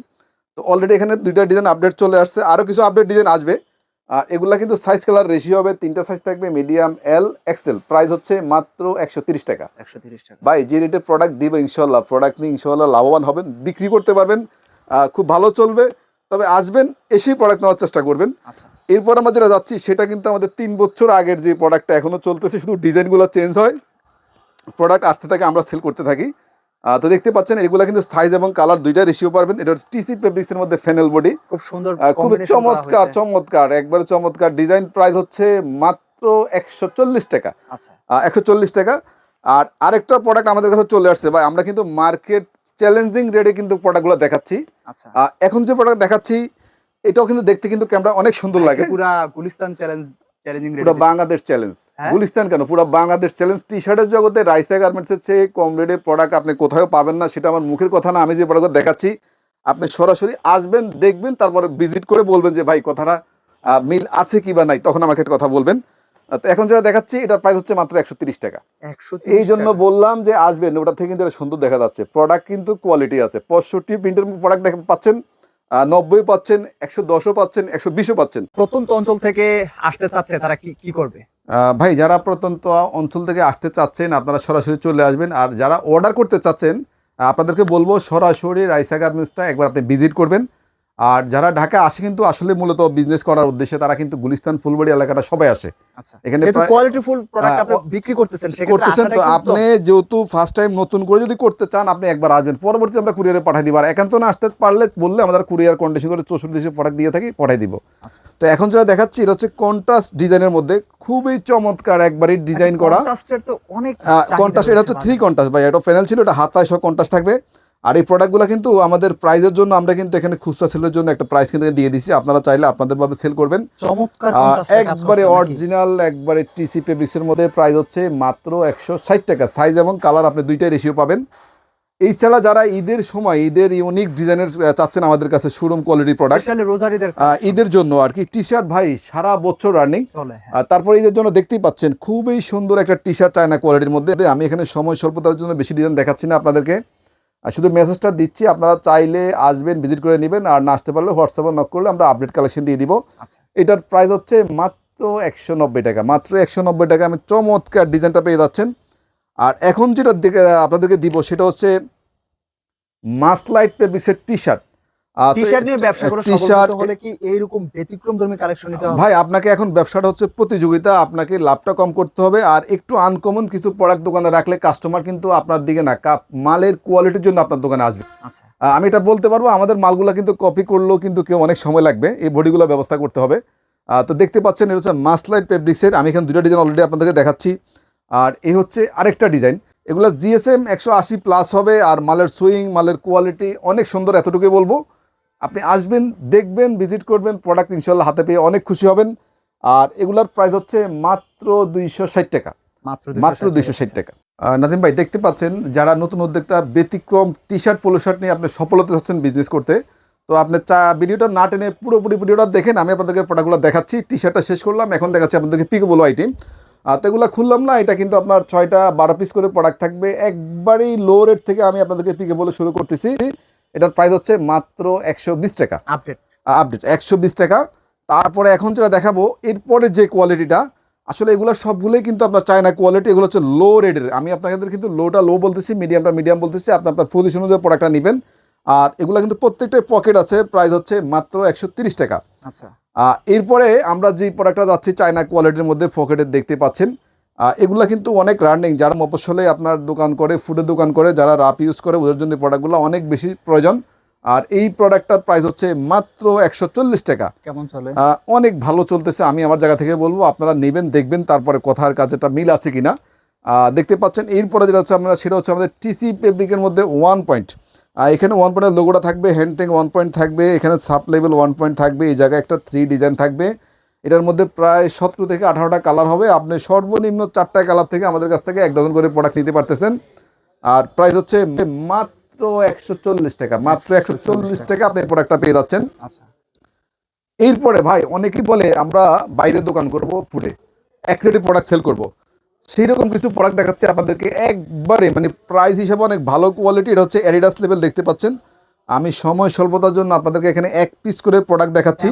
তো অলরেডি এখানে দুইটা ডিজাইন আপডেট চলে আসছে আরও কিছু আপডেট ডিজাইন আসবে। আর এগুলা কিন্তু সাইজ কালার রেশিও হবে তিনটা সাইজ থাকবে মিডিয়াম এল এক্সেল প্রাইস হচ্ছে মাত্র একশো তিরিশ টাকা। 130 টাকা। ভাই যে রেটে প্রোডাক্ট দিবে ইনশাল্লাহ প্রোডাক্ট নিয়ে ইনশাল্লাহ লাভবান হবেন বিক্রি করতে পারবেন খুব ভালো চলবে। তবে আসবেন এসেই প্রোডাক্ট নেওয়ার চেষ্টা করবেন। আচ্ছা। এরপর আমরা যেটা যাচ্ছি সেটা কিন্তু আমাদের তিন বছর আগের যে প্রোডাক্টটা এখনও চলতেছে শুধু ডিজাইনগুলো চেঞ্জ হয় প্রোডাক্ট আসতে থাকে আমরা সেল করতে থাকি। তো দেখতে পাচ্ছেন এগুলা কিন্তু সাইজ এবং কালার দুইটা রেশিও পারবেন। এটা টিসি ফেব্রিক্স এর মধ্যে ফেনেল বডি খুব সুন্দর করা চমৎকার চমৎকার একবারে চমৎকার। ডিজাইন প্রাইস হচ্ছে মাত্র একশো চল্লিশ টাকা। আচ্ছা। একশো চল্লিশ টাকা। আর আরেকটা প্রোডাক্ট আমাদের কাছে চলে আসছে। ভাই আমরা কিন্তু মার্কেট চ্যালেঞ্জিং রেটে কিন্তু প্রোডাক্টগুলো দেখাচ্ছি। আচ্ছা। এখন যে প্রোডাক্ট দেখাচ্ছি এটাও কিন্তু দেখতে কিন্তু ক্যামেরা অনেক সুন্দর লাগে। পুরা গুলিস্তান চ্যালেঞ্জিং পুরো বাংলাদেশ চ্যালেঞ্জ? গুলিস্তান কেন? পুরো বাংলাদেশ চ্যালেঞ্জ টি শার্টের জগতে রাইসা চেয়ে কম রেটে প্রোডাক্ট আপনি কোথাও পাবেন না সেটা আমার মুখের কথা না আমি যে প্রোডাক্ট দেখাচ্ছি আপনি সরাসরি আসবেন দেখবেন তারপরে ভিজিট করে বলবেন যে ভাই কথাটা মিল আছে কি বা নাই? তখন আমাকে একটা কথা বলবেন। তো এখন যেটা দেখাচ্ছি এটার প্রাইস হচ্ছে মাত্র একশো তিরিশ টাকা এই জন্য বললাম যে আসবেন ওটা থেকে কিন্তু সুন্দর দেখা যাচ্ছে। প্রোডাক্ট কিন্তু কোয়ালিটি আছে। পঁয়ষট্টি প্রিন্টের প্রোডাক্ট পাচ্ছেন। নব্বই পাচ্ছেন একশো দশও পাচ্ছেন একশো বিশও পাচ্ছেন। প্রত্যন্ত অঞ্চল থেকে আসতে চাচ্ছে তারা কি কি করবে? ভাই যারা প্রত্যন্ত অঞ্চল থেকে আসতে চাচ্ছেন আপনারা সরাসরি চলে আসবেন। আর যারা অর্ডার করতে চাচ্ছেন আপনাদেরকে বলব সরাসরি রাইসা গার্মেন্টসটা একবার আপনি ভিজিট করবেন। আর যারা ঢাকা আসে কিন্তু আসলে মূলত বিজনেস করার উদ্দেশ্যে তারা কিন্তু গুলিস্তান ফুলবাড়ি এলাকাটা সবাই আসে। আচ্ছা এখানে কোয়ালিটি ফুল প্রোডাক্ট আপনি বিক্রি করতেছেন করতেছেন তো আপনি যেহেতু ফার্স্ট টাইম নতুন করে যদি করতে চান আপনি একবার আসবেন। আমরা কুরিয়ারে পাঠিয়ে দিব। আর একান্ত না আসতে পারলে বললে আমাদের কুরিয়ার কন্ডিশন করে চৌষট্টি দেশে প্রোডাক্ট দিয়ে থাকি পাঠিয়ে দিব। আচ্ছা। তো এখন যেটা দেখাচ্ছি এটা হচ্ছে কন্ট্রাস্ট ডিজাইনের মধ্যে খুবই চমৎকার একবারই ডিজাইন করা। কন্ট্রাস্টের তো অনেক কন্টাস্ট এটা হচ্ছে থ্রি কন্টাস্ট ভাই। এটা প্যানেল ছিল এটা হাতায় সহ কন্টাস্ট থাকবে। আর এই প্রোডাক্টগুলো কিন্তু আমাদের প্রাইজের জন্য আমরা কিন্তু এখানে খুচরা সেলের জন্য একটা প্রাইস কিন্তু দিয়ে দিছি। আপনারা চাইলে আপনাদের ভাবে সেল করবেন। একবারে অরিজিনাল একবারে টিসি ফেব্রিক্সের মধ্যে প্রাইস হচ্ছে মাত্র একশো ষাট টাকা। সাইজ এবং কালার আপনি দুইটাই রেশিও পাবেন। এছাড়া যারা ঈদের সময় ঈদের ইউনিক ডিজাইনের চাচ্ছেন আমাদের কাছে শোরুম কোয়ালিটি প্রোডাক্ট ঈদের জন্য আর কি। টি শার্ট ভাই সারা বছর রানিং হ্যাঁ। আর তারপরে ঈদের জন্য দেখতেই পাচ্ছেন খুবই সুন্দর একটা টি শার্ট চায়না কোয়ালিটির মধ্যে। আমি এখানে সময় স্বল্পতার জন্য বেশি ডিজাইন দেখাচ্ছি না আপনাদেরকে। আর শুধু মেসেজটা দিচ্ছি আপনারা চাইলে আসবেন ভিজিট করে নেবেন আর না আসতে পারলে হোয়াটসঅ্যাপে নক করলে আমরা আপডেট কালেকশন দিয়ে দিব। আচ্ছা। এটার প্রাইস হচ্ছে মাত্র একশো নব্বই টাকা মাত্র একশো নব্বই টাকা। আমি চমৎকার ডিজাইনটা পেয়ে যাচ্ছেন। আর এখন যেটা দেখে আপনাদেরকে দিব সেটা হচ্ছে মাসলাইট ফেব্রিক্সের টি শার্ট ভাই আপনাকে এখন ব্যবসাটা হচ্ছে প্রতিযোগিতা আপনাকে লাভটা কম করতে হবে আর একটু আনকমন কিছু প্রোডাক্ট দোকানে রাখলে কাস্টমার কিন্তু আপনার দিকে না মালের কোয়ালিটির জন্য আপনার দোকানে আসবে। আচ্ছা। আমি এটা বলতে পারব আমাদের মালগুলো কিন্তু কপি করলেও কিন্তু কেউ অনেক সময় লাগবে এই বডিগুলো ব্যবস্থা করতে হবে। তো দেখতে পাচ্ছেন এটা হচ্ছে মাসলাইট ফেব্রিক্সের আমি এখানে দুটো ডিজাইন অলরেডি আপনাদেরকে দেখাচ্ছি। আর এই হচ্ছে আরেকটা ডিজাইন এগুলো জিএসএম একশো আশি প্লাস হবে আর মালের সুইং মালের কোয়ালিটি অনেক সুন্দর এতটুকুই বলব। আপনি আসবেন দেখবেন ভিজিট করবেন প্রোডাক্ট ইনশাল্লাহ হাতে পেয়ে অনেক খুশি হবেন। আর এগুলার প্রাইস হচ্ছে মাত্র দুইশো ষাট টাকা। মাত্র দুইশো ষাট টাকা। নাদিম ভাই দেখতে পাচ্ছেন যারা নতুন উদ্যোক্তা ব্যতিক্রম টি শার্ট পোলো শার্ট নিয়ে আপনি সফলতা চাচ্ছেন বিজনেস করতে। তো আপনি চা ভিডিওটা না টেনে পুরোপুরি ভিডিওটা দেখেন আমি আপনাদেরকে প্রোডাক্টগুলো দেখাচ্ছি। টি শার্টটা শেষ করলাম এখন দেখাচ্ছি আপনাদেরকে পিকে বলো আইটেম আর তো এগুলো খুললাম না এটা কিন্তু আপনার ছয়টা বারো পিস করে প্রোডাক্ট থাকবে। একবারেই লো রেট থেকে আমি আপনাদেরকে পিকে বলে শুরু করতেছি। এটার প্রাইস হচ্ছে মাত্র একশো বিশ টাকা। আপডেট আপডেট একশো বিশ টাকা। তারপরে এখন যেটা দেখাবো এরপরে যে কোয়ালিটিটা আসলে এগুলো সবগুলোই কিন্তু আপনার চায়না কোয়ালিটি এগুলো হচ্ছে লো রেডের আমি আপনাদের কিন্তু লোটা লো বলতেছি মিডিয়ামটা মিডিয়াম বলতেছি আপনি আপনার পজিশন অনুযায়ী প্রোডাক্টটা নেবেন। আর এগুলো কিন্তু প্রত্যেকটাই পকেট আছে প্রাইস হচ্ছে মাত্র একশো তিরিশ টাকা। আচ্ছা। এরপরে আমরা যে প্রোডাক্টটা যাচ্ছি চায়না কোয়ালিটির মধ্যে পকেটের দেখতে পাচ্ছেন এগুলা কিন্তু অনেক রানিং যারা মফসলে আপনার দোকান করে ফুডের দোকান করে যারা রাপ ইউজ করে ওদের জন্য প্রোডাক্টগুলো অনেক বেশি প্রয়োজন। আর এই প্রোডাক্টটার প্রাইস হচ্ছে মাত্র একশো চল্লিশ টাকা। কেমন চলে? অনেক ভালো চলতেছে আমি আমার জায়গা থেকে বলব আপনারা নেবেন দেখবেন তারপরে কথার কাজেটা মিল আছে কিনা। দেখতে পাচ্ছেন এরপরে যেটা হচ্ছে আমরা সেটা হচ্ছে আমাদের টিসি ফেব্রিকের মধ্যে ওয়ান পয়েন্ট এখানে ওয়ান পয়েন্টের লোগোটা থাকবে হ্যান্ডটেং ওয়ান পয়েন্ট থাকবে এখানে সাব লেভেল ওয়ান পয়েন্ট থাকবে এই জায়গায় একটা থ্রি ডিজাইন থাকবে। এটার মধ্যে প্রায় সতেরো থেকে আঠারোটা কালার হবে। আপনি সর্বনিম্ন চারটা কালার থেকে আমাদের কাছ থেকে এক ডজন করে প্রোডাক্ট নিতে পারতেছেন। আর প্রাইস হচ্ছে মাত্র একশো চল্লিশ টাকা। মাত্র একশো চল্লিশ টাকা আপনি প্রোডাক্টটা পেয়ে যাচ্ছেন। আচ্ছা। এরপরে ভাই অনেকেই বলে আমরা বাইরে দোকান করব ফুডে এক রেটে প্রোডাক্ট সেল করব। সেই রকম কিছু প্রোডাক্ট দেখাচ্ছে আপনাদেরকে। একবারে মানে প্রাইস হিসাবে অনেক ভালো কোয়ালিটি এটা হচ্ছে অ্যাডিডাস লেভেল দেখতে পাচ্ছেন। আমি সময় স্বল্পতার জন্য আপনাদেরকে এখানে এক পিস করে প্রোডাক্ট দেখাচ্ছি।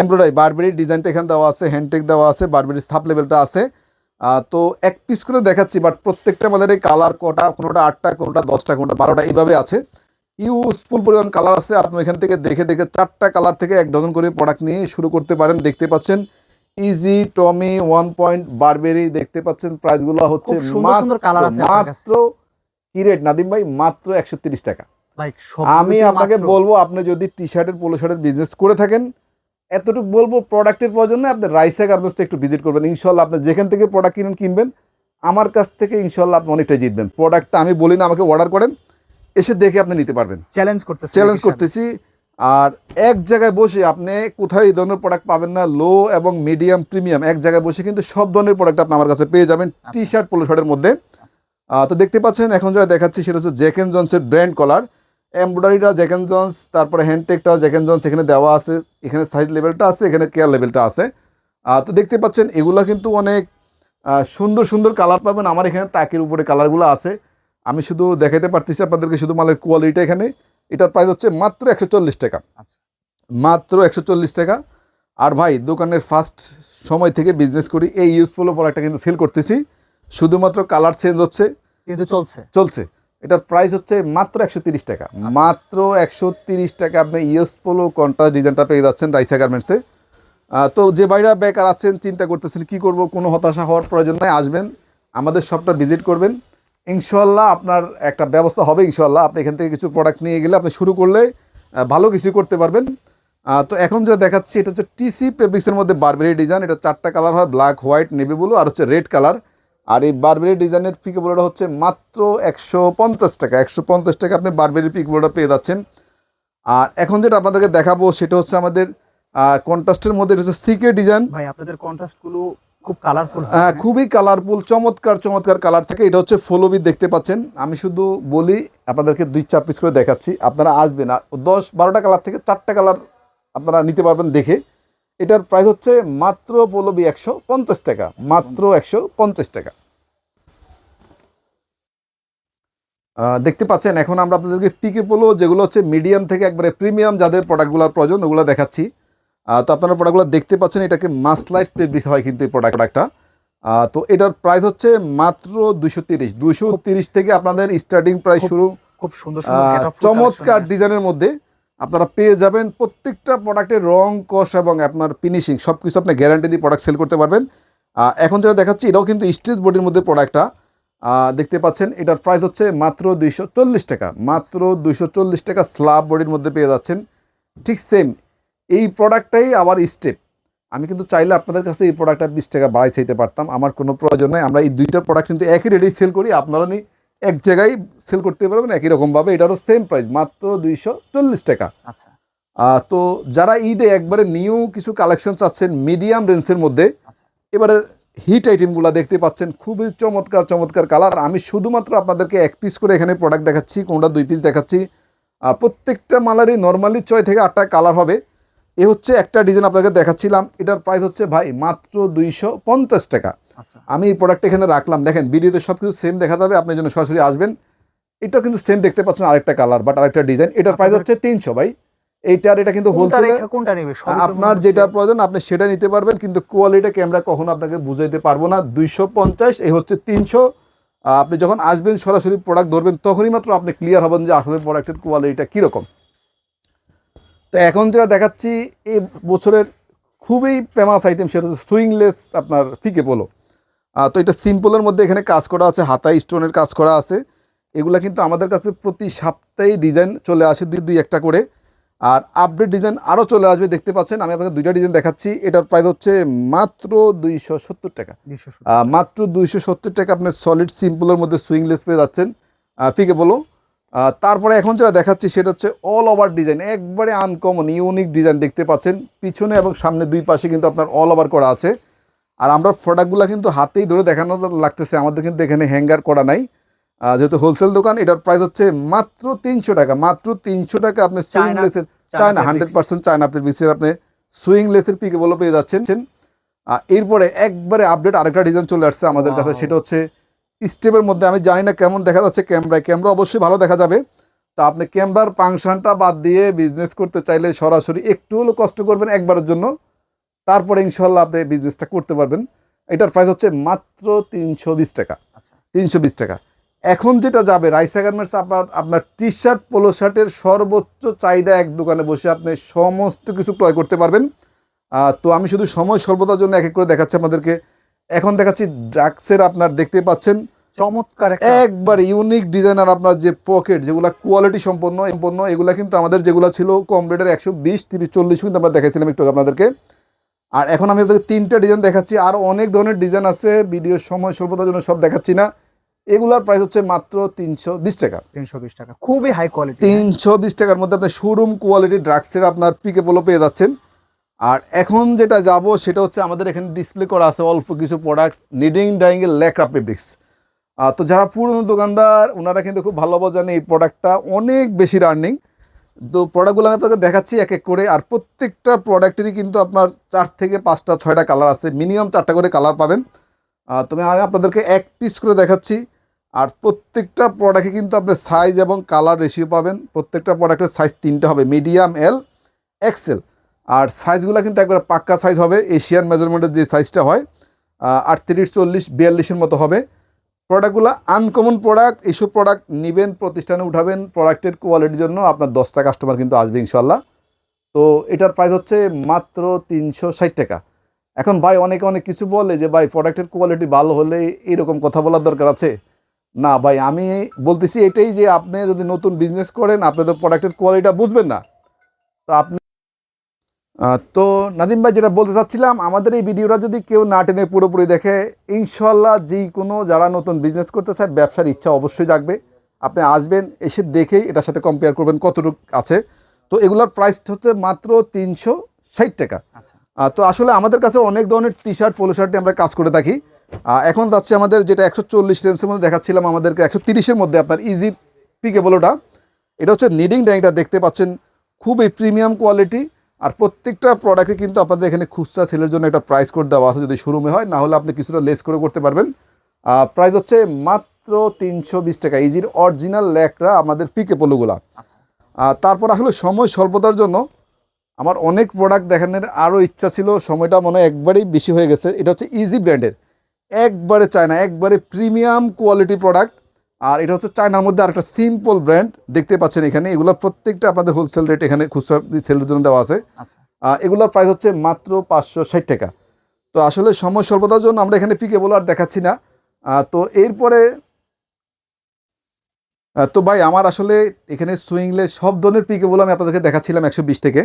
এমব্রয়ডারি বারবেরি ডিজাইনটা এখানে দেওয়া আছে হ্যান্ডটেক দেওয়া আছে বারবেরি সাপ লেভেলটা আছে। তো এক পিস করে দেখাচ্ছি বাট প্রত্যেকটা আমাদের এই কালার কটা কোনোটা আটটা কোনোটা দশটা কোনোটা বারোটা এইভাবে আছে। ইউজফুল পরিমাণ কালার আছে আপনি এখান থেকে দেখে দেখে চারটা কালার থেকে এক ডজন করে প্রোডাক্ট নিয়ে শুরু করতে পারেন দেখতে পাচ্ছেন। Easy Tommy one point Burberry দেখতে পাচ্ছেন প্রাইসগুলো হচ্ছে। মাত্র কি রেট নাদিম ভাই মাত্র একশো তিরিশ টাকা। আমি আপনাকে বলব আপনি যদি টি শার্টের পোলো শার্টের বিজনেস করে থাকেন এতটুকু বলব প্রোডাক্টের প্রয়োজন নেই আপনি রাইসা গার্মেন্টসটা একটু ভিজিট করবেন। ইনশাল্লাহ আপনি যেখান থেকে প্রোডাক্ট কিনেন কিনবেন। আমার কাছ থেকে ইনশাল্লাহ আপনি অনেকটা জিতবেন। প্রোডাক্টটা আমি বলি না আমাকে অর্ডার করেন। এসে দেখে আপনি নিতে পারবেন। চ্যালেঞ্জ করতেছি চ্যালেঞ্জ করতেছি। আর এক জায়গায় বসে আপনি কোথায় এই ধরনের প্রোডাক্ট পাবেন না লো এবং মিডিয়াম প্রিমিয়াম এক জায়গায় বসে কিন্তু সব ধরনের প্রোডাক্ট আপনি আমার কাছে পেয়ে যাবেন টি শার্ট পোলো শার্টের মধ্যে। আচ্ছা। তো দেখতে পাচ্ছেন এখন যেটা দেখাচ্ছি সেটা হচ্ছে জ্যাক জনসের ব্র্যান্ড কলার এমব্রয়ডারিটা জ্যাক এন্ড জন্স তারপরে হ্যান্ডটেকটাও জ্যাক এন্ড জন্স এখানে দেওয়া আছে এখানে সাইজ লেভেলটা আছে এখানে কেয়ার লেভেলটা আছে। তো দেখতে পাচ্ছেন এগুলো কিন্তু অনেক সুন্দর সুন্দর কালার পাবেন। আমার এখানে তাকের উপরে কালারগুলো আছে। আমি শুধু দেখাতে পারতেছি আপনাদেরকে শুধু মালের কোয়ালিটি এখানে। এটার প্রাইস হচ্ছে মাত্র একশো চল্লিশ টাকা। আচ্ছা। মাত্র একশো চল্লিশ টাকা। আর ভাই দোকানের ফার্স্ট সময় থেকে বিজনেস করি এই ইউজফুল প্রোডাক্টটা কিন্তু সেল করতেছি। শুধুমাত্র কালার চেঞ্জ হচ্ছে। কিন্তু চলছে। চলছে। এটার প্রাইস হচ্ছে মাত্র একশো তিরিশ টাকা। মাত্র একশো তিরিশ টাকা আপনি ইউএস পোলো কন্ট্রাস্ট ডিজাইনটা পেয়ে যাচ্ছেন রাইসা গার্মেন্টসে তো যে ভাইরা বেকার আছেন চিন্তা করতেছেন কি করব কোনো হতাশা হওয়ার প্রয়োজন নাই আসবেন আমাদের শপটা ভিজিট করবেন। ইনশাল্লাহ আপনার একটা ব্যবস্থা হবে ইনশাল্লাহ আপনি এখান থেকে কিছু প্রোডাক্ট নিয়ে গেলে আপনি শুরু করলে ভালো কিছু করতে পারবেন। তো এখন যেটা দেখাচ্ছি এটা হচ্ছে টিসি পেব্রিক্সের মধ্যে বারবেরি ডিজাইন এটা চারটা কালার হয় ব্ল্যাক হোয়াইট নেভি ব্লু আর হচ্ছে রেড কালার আর এই বারবেরি ডিজাইনের পিক বোর্ডটা হচ্ছে মাত্র একশো পঞ্চাশ টাকা। একশো পঞ্চাশ টাকা আপনি বারবেরি পিক বোর্ডটা পেয়ে যাচ্ছেন। আর এখন যেটা আপনাদেরকে দেখাবো সেটা হচ্ছে আমাদের কন্ট্রাস্টের মধ্যে হচ্ছে সিকে ডিজাইন ভাই আপনাদের কন্ট্রাস্টগুলো খুব কালারফুল হ্যাঁ খুবই কালারফুল চমৎকার চমৎকার কালার থাকে। এটা হচ্ছে ফলোবি দেখতে পাচ্ছেন। আমি শুধু বলি আপনাদেরকে দুই চার পিস করে দেখাচ্ছি। আপনারা আসবেন দশ বারোটা কালার থেকে চারটা কালার আপনারা নিতে পারবেন দেখে। এটার প্রাইস হচ্ছে মাত্র পলবি একশো পঞ্চাশ টাকা মাত্র একশো পঞ্চাশ টাকা। দেখতে পাচ্ছেন এখন আমরা আপনাদেরকে পিকে পোলো যেগুলো হচ্ছে মিডিয়াম থেকে একবারে প্রিমিয়াম যাদের প্রোডাক্টগুলোর প্রয়োজন ওগুলো দেখাচ্ছি। তো আপনারা প্রোডাক্টগুলো দেখতে পাচ্ছেন এটাকে মাসলাইট পেব্রিস হয় কিন্তু এই প্রোডাক্ট প্রোডাক্টটা আহ, তো এটার প্রাইস হচ্ছে মাত্র দুশো তিরিশ দুশো তিরিশ থেকে আপনাদের স্টার্টিং প্রাইস শুরু। খুব সুন্দর চমৎকার ডিজাইনের মধ্যে। আপনারা পেয়ে যাবেন প্রত্যেকটা প্রোডাক্টের রং, কষ এবং আপনার ফিনিশিং সব কিছু আপনি গ্যারান্টি দিয়ে প্রোডাক্ট সেল করতে পারবেন। এখন যেটা দেখাচ্ছি, এটাও কিন্তু স্টেজ বডির মধ্যে প্রোডাক্টটা দেখতে পাচ্ছেন, এটার প্রাইস হচ্ছে মাত্র দুইশো চল্লিশ টাকা। মাত্র দুইশো চল্লিশ টাকা স্ল্যাব বডির মধ্যে পেয়ে যাচ্ছেন। ঠিক সেম এই প্রোডাক্টটাই আবার স্টেপ আমি কিন্তু চাইলে আপনাদের কাছে এই প্রোডাক্টটা বিশ টাকা বাড়াই চাইতে পারতাম, আমার কোনো প্রয়োজন নাই। আমরা এই দুইটা প্রোডাক্ট কিন্তু একই রেটেই সেল করি, আপনারা নি এক জায়গায় সেল করতে পারবেন একই রকমভাবে এটারও সেম প্রাইস মাত্র দুইশো চল্লিশ টাকা। আচ্ছা। তো যারা ঈদে একবারে নিউ কিছু কালেকশন চাচ্ছেন মিডিয়াম রেঞ্জের মধ্যে আচ্ছা। এবারে হিট আইটেমগুলো দেখতে পাচ্ছেন খুবই চমৎকার চমৎকার কালার আমি শুধুমাত্র আপনাদেরকে এক পিস করে এখানে প্রোডাক্ট দেখাচ্ছি কোনটা দুই পিস দেখাচ্ছি। প্রত্যেকটা মালারই নর্মালি ছয় থেকে আটটা কালার হবে। এ হচ্ছে একটা ডিজাইন আপনাকে দেখাচ্ছিলাম এটার প্রাইস হচ্ছে ভাই মাত্র দুইশো পঞ্চাশ টাকা। আমি এই প্রোডাক্টটা এখানে রাখলাম। দেখেন ভিডিওতে সব কিছু সেম দেখা যাবে আপনি যেন সরাসরি আসবেন। এটা কিন্তু সেম দেখতে পাচ্ছেন আরেকটা কালার বাট আরেকটা ডিজাইন এটার প্রাইস হচ্ছে তিনশো ভাই। এইটার এটা কিন্তু হোলসেলে রেখা কোনটা নেবে? আপনার যেটা প্রয়োজন আপনি সেটা নিতে পারবেন কিন্তু কোয়ালিটি ক্যামেরা কখনো আপনাকে বুঝাইতে পারব না। দুইশো পঞ্চাশ এই হচ্ছে তিনশো। আপনি যখন আসবেন সরাসরি প্রোডাক্ট ধরবেন তখনই মাত্র আপনি ক্লিয়ার হবেন যে আসলে প্রোডাক্টের কোয়ালিটিটা কীরকম। তো এখন যেটা দেখাচ্ছি এই বছরের খুবই ফেমাস আইটেম সেটা হচ্ছে সুইংলেস আপনার ফিকে পোলো তো এটা সিম্পলের মধ্যে এখানে কাজ করা আছে হাতায় স্টোনের কাজ করা আছে। এগুলা কিন্তু আমাদের কাছে প্রতি সপ্তাহে ডিজাইন চলে আসে দুই দুই একটা করে। আর আপডেট ডিজাইন আরও চলে আসবে দেখতে পাচ্ছেন। আমি আপনাকে দুইটা ডিজাইন দেখাচ্ছি। এটার প্রাইস হচ্ছে মাত্র দুইশো সত্তর টাকা। দুইশো মাত্র দুইশো সত্তর টাকা আপনি সলিড সিম্পলের মধ্যে সুইংলেস পেয়ে যাচ্ছেন। ফিকে বলো। তারপরে এখন যেটা দেখাচ্ছি সেটা হচ্ছে অল ওভার ডিজাইন একবারে আনকমন ইউনিক ডিজাইন দেখতে পাচ্ছেন। পিছনে এবং সামনে দুই পাশে কিন্তু আপনার অল ওভার করা আছে। আর আমরা প্রোডাক্টগুলো কিন্তু হাতেই ধরে দেখানো লাগতেছে। আমাদের কিন্তু এখানে হ্যাঙ্গার করা নাই। যেহেতু হোলসেল দোকান এটার প্রাইস হচ্ছে মাত্র তিনশো টাকা। মাত্র তিনশো টাকা আপনি সুইংলেসের চায়না হান্ড্রেড পার্সেন্ট চায়না আপনি বিসের আপনি সুইং লেসের পিকে বলে পেয়ে যাচ্ছেন। এরপরে একবারে আপডেট আরেকটা ডিজাইন চলে আসছে আমাদের কাছে। সেটা হচ্ছে স্টেপের মধ্যে আমি জানি না কেমন দেখা যাচ্ছে ক্যামেরায় ক্যামেরা অবশ্যই ভালো দেখা যাবে। তো আপনি ক্যামেরার ফাংশনটা বাদ দিয়ে বিজনেস করতে চাইলে সরাসরি একটু হলেও কষ্ট করবেন একবারের জন্য। তারপরে ইনশাল্লাহ আপনি বিজনেসটা করতে পারবেন। এটার প্রাইস হচ্ছে মাত্র তিনশো বিশ টাকা। আচ্ছা। তিনশো বিশ টাকা। এখন যেটা যাবে রাইসা গার্মেন্টস আপনার আপনার টি শার্ট পোলো শার্টের সর্বোচ্চ চাহিদা এক দোকানে বসে আপনি সমস্ত কিছু ক্রয় করতে পারবেন। তো আমি শুধু সময় স্বল্পতার জন্য এক এক করে দেখাচ্ছি আপনাদেরকে। এখন দেখাচ্ছি ড্রাগসের আপনার দেখতে পাচ্ছেন। চমৎকার একবার ইউনিক ডিজাইনার আপনার যে পকেট যেগুলো কোয়ালিটি সম্পন্ন সম্পন্ন এগুলো কিন্তু আমাদের যেগুলো ছিল কম রেটের একশো বিশ তিরিশ চল্লিশ কিন্তু আমরা দেখাইছিলাম একটু আপনাদেরকে। আর এখন আমি আপনাদের তিনটা ডিজাইন দেখাচ্ছি। আর অনেক ধরনের ডিজাইন আছে ভিডিওর সময় স্বল্পতার জন্য সব দেখাচ্ছি না। এগুলার প্রাইস হচ্ছে মাত্র তিনশো বিশ টাকা। তিনশো বিশ টাকা খুবই হাই কোয়ালিটি তিনশো বিশ টাকার মধ্যে আপনি শোরুম কোয়ালিটি ড্রাগসের আপনার পিকে পোলো পেয়ে যাচ্ছেন। আর এখন যেটা যাব সেটা হচ্ছে আমাদের এখানে ডিসপ্লে করা আছে অল্প কিছু প্রোডাক্ট নিডিং ডাইংয়ের ল্যাকরা ফেব্রিক্স তো যারা পুরনো দোকানদার ওনারা কিন্তু খুব ভালো জানে এই প্রোডাক্টটা অনেক বেশি রানিং তো প্রোডাক্টগুলো আমি আপনাকে দেখাচ্ছি এক এক করে। আর প্রত্যেকটা প্রোডাক্টেরই কিন্তু আপনার চার থেকে পাঁচটা, ছয়টা কালার আছে। মিনিমাম চারটা করে কালার পাবেন। তবে আমি আপনাদেরকে এক পিস করে দেখাচ্ছি। আর প্রত্যেকটা প্রোডাক্টে কিন্তু আপনি সাইজ এবং কালার রেশিও পাবেন। প্রত্যেকটা প্রোডাক্টের সাইজ তিনটে হবে। মিডিয়াম এল এক্সেল আর সাইজগুলো কিন্তু একবারে পাক্কা সাইজ হবে। এশিয়ান মেজারমেন্টের যে সাইজটা হয় আটত্রিশ, চল্লিশ, বিয়াল্লিশের মতো হবে। প্রোডাক্টগুলো আনকমন প্রোডাক্ট এইসব প্রোডাক্ট নেবেন, প্রতিষ্ঠানে উঠাবেন প্রোডাক্টের কোয়ালিটির জন্য আপনার দশটা কাস্টমার কিন্তু আসবে ইনশাল্লাহ তো এটার প্রাইস হচ্ছে মাত্র তিনশো ষাট টাকা। এখন ভাই অনেকে অনেক কিছু বলে যে, ভাই প্রোডাক্টের কোয়ালিটি ভালো হলে এরকম কথা বলার দরকার আছে? না ভাই, আমি বলতেছি এটাই যে, আপনি যদি নতুন বিজনেস করেন, আপনি তো প্রোডাক্টের কোয়ালিটিটা বুঝবেন না। তো আপনি তো নাদিম ভাই যেটা বলতে চাচ্ছিলাম আমাদের এই ভিডিওটা যদি কেউ না টেনে পুরোপুরি দেখে ইনশাল্লাহ যেই কোনো যারা নতুন বিজনেস করতে চায় ব্যবসার ইচ্ছা অবশ্যই জাগবে। আপনি আসবেন এসে দেখেই এটার সাথে কম্পেয়ার করবেন কতটুকু আছে। তো এগুলোর প্রাইস হচ্ছে মাত্র তিনশো ষাট টাকা। আচ্ছা। তো আসলে আমাদের কাছে অনেক ধরনের টি শার্ট পোলো শার্টে আমরা কাজ করে থাকি। এখন যাচ্ছে আমাদের যেটা একশো চল্লিশ রেঞ্জের মধ্যে দেখাচ্ছিলাম আমাদেরকে একশো তিরিশের মধ্যে আপনার ইজি পিকেবলোটা এটা হচ্ছে নিডিং ড্যাংটা দেখতে পাচ্ছেন খুবই প্রিমিয়াম কোয়ালিটি আর প্রত্যেকটা প্রোডাক্টে কিন্তু আপনাদের এখানে খুচরা সেলের জন্য একটা প্রাইস কোড দেওয়া আছে যদি শোরুমে হয় না হলে আপনি কিছুটা লেস করে করতে পারবেন। প্রাইস হচ্ছে মাত্র তিনশো বিশ টাকা। ইজির অরিজিনাল ল্যাকরা আমাদের পিকে পোলোগুলা আচ্ছা। তারপর আসলে সময় স্বল্পতার জন্য। আমার অনেক প্রোডাক্ট দেখানোর আরও ইচ্ছা ছিল সময়টা মনে হয় একবারেই বেশি হয়ে গেছে। এটা হচ্ছে ইজি ব্র্যান্ডের একবারে চায় না একবারে প্রিমিয়াম কোয়ালিটি প্রোডাক্ট আর এটা হচ্ছে চায়নার মধ্যে আরেকটা সিম্পল ব্র্যান্ড দেখতে পাচ্ছেন এখানে। এগুলো প্রত্যেকটা আপনাদের হোলসেল রেট এখানে খুচরা সেলের জন্য দেওয়া আছে। আচ্ছা। এগুলোর প্রাইস হচ্ছে মাত্র পাঁচশো ষাট টাকা। তো আসলে সময় স্বল্পতার জন্য আমরা এখানে পিকে বলে আর দেখাচ্ছি না। তো এরপরে তো ভাই আমার আসলে এখানে সুইংলে সব ধরনের পিকে বলে আমি আপনাদেরকে দেখাচ্ছিলাম একশো বিশ থেকে।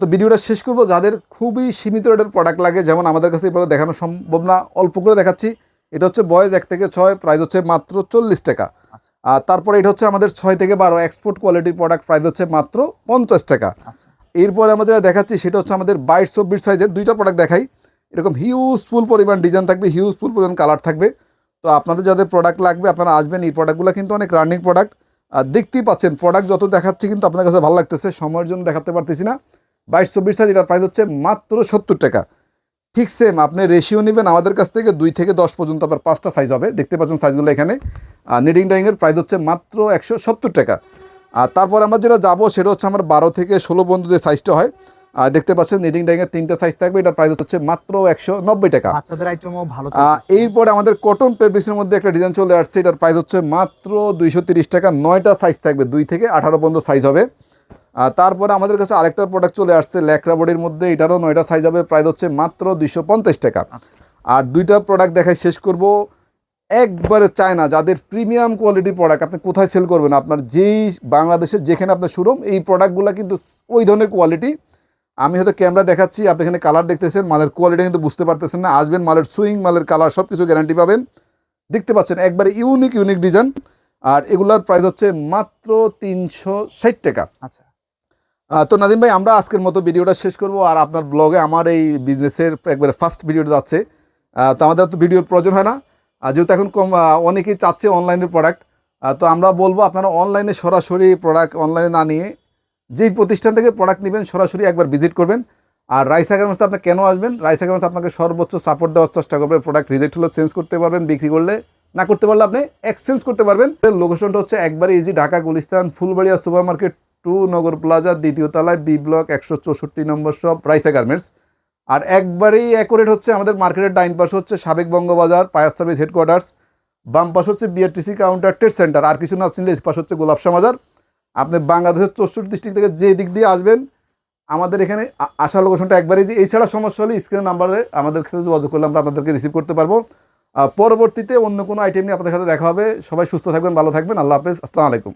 তো ভিডিওটা শেষ করব। যাদের খুবই সীমিত রেটের প্রোডাক্ট লাগে যেমন আমাদের কাছে এবার দেখানো সম্ভব না অল্প করে দেখাচ্ছি। এটা হচ্ছে বয়েজ এক থেকে ছয় প্রাইস হচ্ছে মাত্র চল্লিশ টাকা। আচ্ছা। আর তারপরে এটা হচ্ছে আমাদের ছয় থেকে বারো এক্সপোর্ট কোয়ালিটির প্রোডাক্ট প্রাইস হচ্ছে মাত্র পঞ্চাশ টাকা। আচ্ছা। এরপরে আমরা যেটা দেখাচ্ছি সেটা হচ্ছে আমাদের বাইশ চব্বিশ সাইজের দুইটা প্রোডাক্ট দেখাই। এরকম হিউজফুল পরিমাণ ডিজাইন থাকবে হিউজফুল পরিমাণ কালার থাকবে। তো আপনাদের যাদের প্রোডাক্ট লাগবে আপনারা আসবেন এই প্রোডাক্টগুলো কিন্তু অনেক রানিং প্রোডাক্ট আর দেখতেই পাচ্ছেন প্রোডাক্ট যত দেখাচ্ছি কিন্তু আপনার কাছে ভালো লাগতেছে সময়ের জন্য দেখাতে পারতেছি না। বাইশ চব্বিশ সাইজ এটার প্রাইস হচ্ছে মাত্র সত্তর টাকা। ঠিক সেম আপনি রেশিও নেবেন আমাদের কাছ থেকে দুই থেকে দশ পর্যন্ত আপনার পাঁচটা সাইজ হবে। দেখতে পাচ্ছেন সাইজগুলো এখানে। নিডিং ডাইংয়ের প্রাইস হচ্ছে মাত্র একশো সত্তর টাকা। আর তারপর আমরা যেটা যাব সেটা হচ্ছে আমার বারো থেকে ষোলো পর্যন্ত যে সাইজটা হয় আর দেখতে পাচ্ছেন নিডিং ডাইংয়ের তিনটা সাইজ থাকবে এটার প্রাইস হচ্ছে মাত্র একশো নব্বই টাকা। এরপরে আমাদের কটন পেব্রিক্সের মধ্যে একটা ডিজাইন চলে আসছে এটার প্রাইস হচ্ছে মাত্র দুইশো তিরিশ টাকা। নয়টা সাইজ থাকবে দুই থেকে আঠারো পর্যন্ত সাইজ হবে। তারপরে আমাদের কাছে আরেকটা প্রোডাক্ট চলে আসছে ল্যাকরা বডির মধ্যে। এটারও নয়টা সাইজ হবে প্রাইস হচ্ছে মাত্র দুইশো পঞ্চাশ টাকা। আচ্ছা। আর দুইটা প্রোডাক্ট দেখায় শেষ করব। একবারে চায় না যাদের প্রিমিয়াম কোয়ালিটির প্রোডাক্ট আপনি কোথায় সেল করবেন? আপনার যেই বাংলাদেশের যেখানে আপনার শোরুম এই প্রোডাক্টগুলো কিন্তু ওই ধরনের কোয়ালিটি আমি হয়তো ক্যামেরা দেখাচ্ছি আপনি এখানে কালার দেখতেছেন মালের কোয়ালিটি কিন্তু বুঝতে পারতেছেন না। আসবেন মালের সুইং মালের কালার সব কিছু গ্যারান্টি পাবেন। দেখতে পাচ্ছেন একবারে ইউনিক ইউনিক ডিজাইন আর এগুলার প্রাইস হচ্ছে মাত্র তিনশো ষাট টাকা। আচ্ছা। তো নাদিম ভাই আমরা আজকের মতো ভিডিওটা শেষ করব। আর আপনার ব্লগে আমার এই বিজনেসের একবারে ফার্স্ট ভিডিওটা যাচ্ছে। তো আমাদের তো ভিডিওর প্রয়োজন হয় না। আর যেহেতু এখন কম অনেকেই চাচ্ছে অনলাইনের প্রোডাক্ট তো আমরা বলব আপনারা অনলাইনে সরাসরি প্রোডাক্ট অনলাইনে না নিয়ে যেই প্রতিষ্ঠান থেকে প্রোডাক্ট নেবেন সরাসরি একবার ভিজিট করবেন। আর রাইসা গার্মেন্টসে আপনি কেন আসবেন? রাইসা গার্মেন্টস আপনাকে সর্বোচ্চ সাপোর্ট দেওয়ার চেষ্টা করবে প্রোডাক্ট রিজেক্ট হলে চেঞ্জ করতে পারবেন বিক্রি করলে। না করতে পারলে আপনি এক্সচেঞ্জ করতে পারবেন। লোকেশনটা হচ্ছে একবারে easy Dhaka Gulistan, Fulbaria super market two Nagar plaza দ্বিতীয় তলায় বি ব্লক একশো চৌষট্টি নম্বর সব রাইসা গার্মেন্টস আর একবারেই অ্যাকোরেট হচ্ছে আমাদের মার্কেটের ডাইন পাশে হচ্ছে সাবেক বঙ্গবাজার পায়ার সার্ভিস হেডকোয়ার্টার্স বাম পাশ হচ্ছে বিআরটিসি কাউন্টার ট্রেড সেন্টার আর কিছু না চিনলে পাশ হচ্ছে গোলাপশা বাজার আপনি বাংলাদেশের চৌষট্টি ডিস্ট্রিক্ট থেকে যে দিক দিয়ে আসবেন, আমাদের এখানে আ- আসার লোকেশনটা একবারই যে এছাড়া সমস্যা হলে স্ক্রিন নাম্বারে আমাদের সাথে যোগাযোগ করলে আমরা আপনাদেরকে রিসিভ করতে পারব। পরবর্তীতে অন্য কোনো আইটেম নিয়ে আপনাদের সাথে দেখা হবে। সবাই সুস্থ থাকবেন, ভালো থাকবেন। আল্লাহ হাফেজ। আসসালামু আলাইকুম।